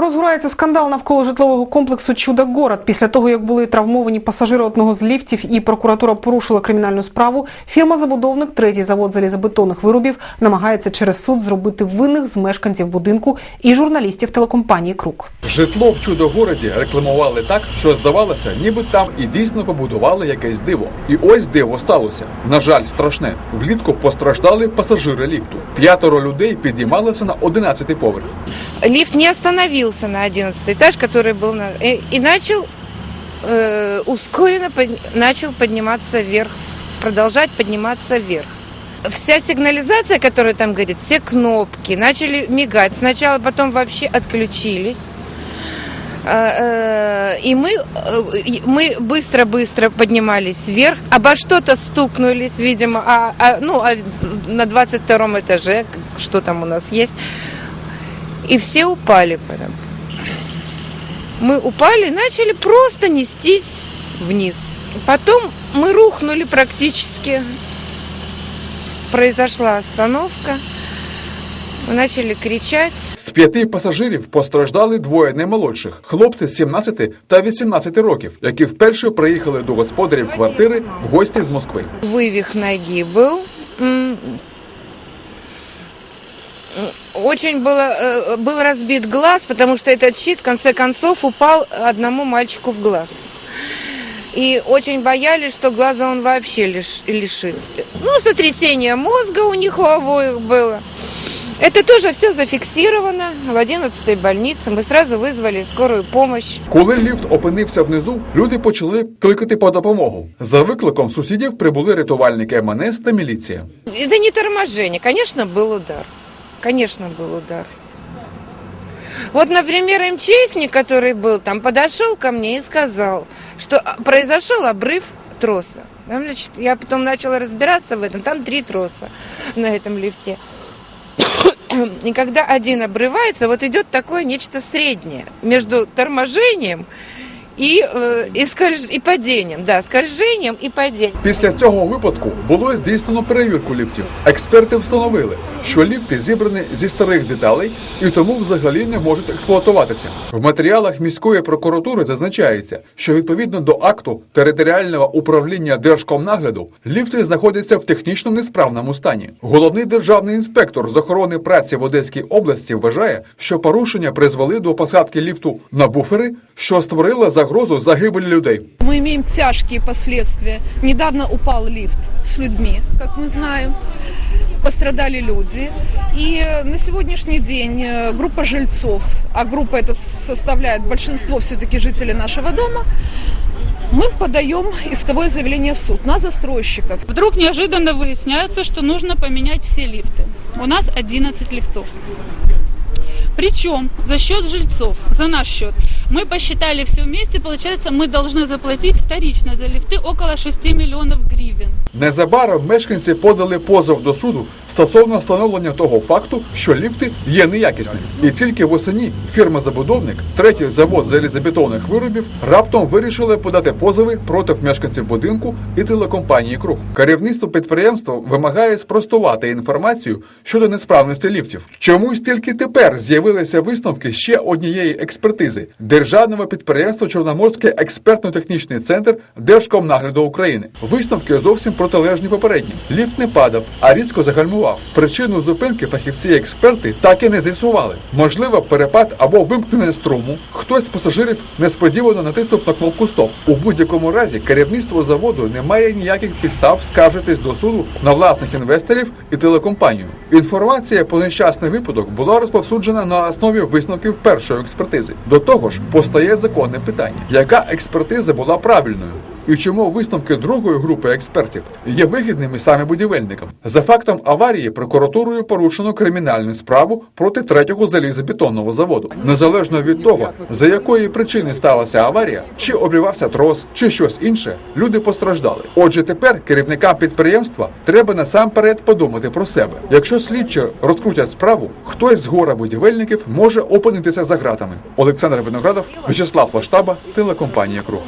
Розгорається скандал навколо житлового комплексу Чудо-город. Після того, як були травмовані пасажири одного з ліфтів і прокуратура порушила кримінальну справу, фірма-забудовник, третій завод залізобетонних виробів, намагається через суд зробити винних з мешканців будинку і журналістів телекомпанії Крук. Житло в чудогороді рекламували так, що здавалося, ніби там і дійсно побудували якесь диво. І ось диво сталося. На жаль, страшне. Влітку постраждали пасажири ліфту. П'ятеро людей підіймалися на 11-й поверх. Лифт не остановился на 11 этаж, который был на... И, и начал э, ускоренно под- начал подниматься вверх, продолжать подниматься вверх. Вся сигнализация, которая там горит, все кнопки начали мигать. Сначала, потом вообще отключились. А, э, И мы, э, мы быстро-быстро поднимались вверх, обо что-то стукнулись, видимо, а, а, ну, а на 22 этаже, что там у нас есть, и все упали прям. Мы упали и начали просто нестись вниз. Потом мы рухнули практически. Произошла остановка. Мы начали кричать. З п'яти пасажирів постраждали двоє наймолодших хлопці 17 та 18 років, які вперше приїхали до господарів квартири в гості з Москви. Вывих ноги был. М, Очень было, э, был разбит глаз, потому что этот щит в конце концов упал одному мальчику в глаз. И очень боялись, что глаза он вообще лиш- лишится. Ну, сотрясение мозга у них у обоих было. Это тоже все зафиксировано в 11-й больнице. Мы сразу вызвали скорую помощь. Коли ліфт опинився внизу, люди почали кликати по допомогу. За викликом сусідів прибули рятувальники МНС та міліція. Это не торможение, конечно, был удар. Конечно, был удар. Вот, например, МЧСник, который был там, подошел ко мне и сказал, что а, произошел обрыв троса. Значит, я потом начала разбираться в этом. Там три троса на этом лифте. И когда один обрывается, вот идет такое нечто среднее между торможением и, э, и, скольж- и падением. Да, скольжением и падением. Після цього випадку було здійснено перевірку ліфтів. Експерти встановили, що ліфти зібрані зі старих деталей і тому взагалі не можуть експлуатуватися. В матеріалах міської прокуратури зазначається, що відповідно до акту територіального управління Держкомнагляду ліфти знаходяться в технічно несправному стані. Головний державний інспектор з охорони праці в Одеській області вважає, що порушення призвели до посадки ліфту на буфери, що створила загрозу загибелі людей. Мы имеем тяжкие последствия. Недавно упал лифт с людьми, как мы знаем. Пострадали люди. И на сегодняшний день э, группа жильцов, а группа это составляет большинство все-таки жителей нашего дома, мы подаем исковое заявление в суд на застройщиков. Вдруг неожиданно выясняется, что нужно поменять все лифты. У нас 11 лифтов. Причем за счет жильцов, за наш счет. Мы посчитали все вместе, получается, мы должны заплатить вторично за лифты около 6 миллионов гривен. Незабаром мешканці подали позов до суду стосовно встановлення того факту, що ліфти є неякісними. І тільки восені фірма-забудовник, третій завод залізобетонних виробів, раптом вирішили подати позови проти мешканців будинку і телекомпанії Круг. Керівництво підприємства вимагає спростувати інформацію щодо несправності ліфтів. Чомусь тільки тепер з'явилися висновки ще однієї експертизи державного підприємства Чорноморський експертно-технічний центр Держкомнагляду України. Висновки зовсім протилежні попереднім. Ліфт не падав, а різко загальмував. Причину зупинки фахівці-експерти так і не з'ясували. Можливо, перепад або вимкнення струму. Хтось з пасажирів несподівано натиснув на кнопку Стоп. У будь-якому разі керівництво заводу не має ніяких підстав скаржитись до суду на власних інвесторів і телекомпанію. Інформація про нещасний випадок була розповсюджена на основі висновків першої експертизи. До того ж, постає законне питання: яка експертиза була правильною? І чому висновки другої групи експертів є вигідними саме будівельникам? За фактом аварії прокуратурою порушено кримінальну справу проти третього залізобетонного заводу. Незалежно від того, за якої причини сталася аварія, чи обривався трос, чи щось інше, люди постраждали. Отже, тепер керівникам підприємства треба насамперед подумати про себе. Якщо слідчі розкрутять справу, хтось з гора будівельників може опинитися за ґратами. Олександр Виноградов, Вячеслав Лаштаба, телекомпанія Круг.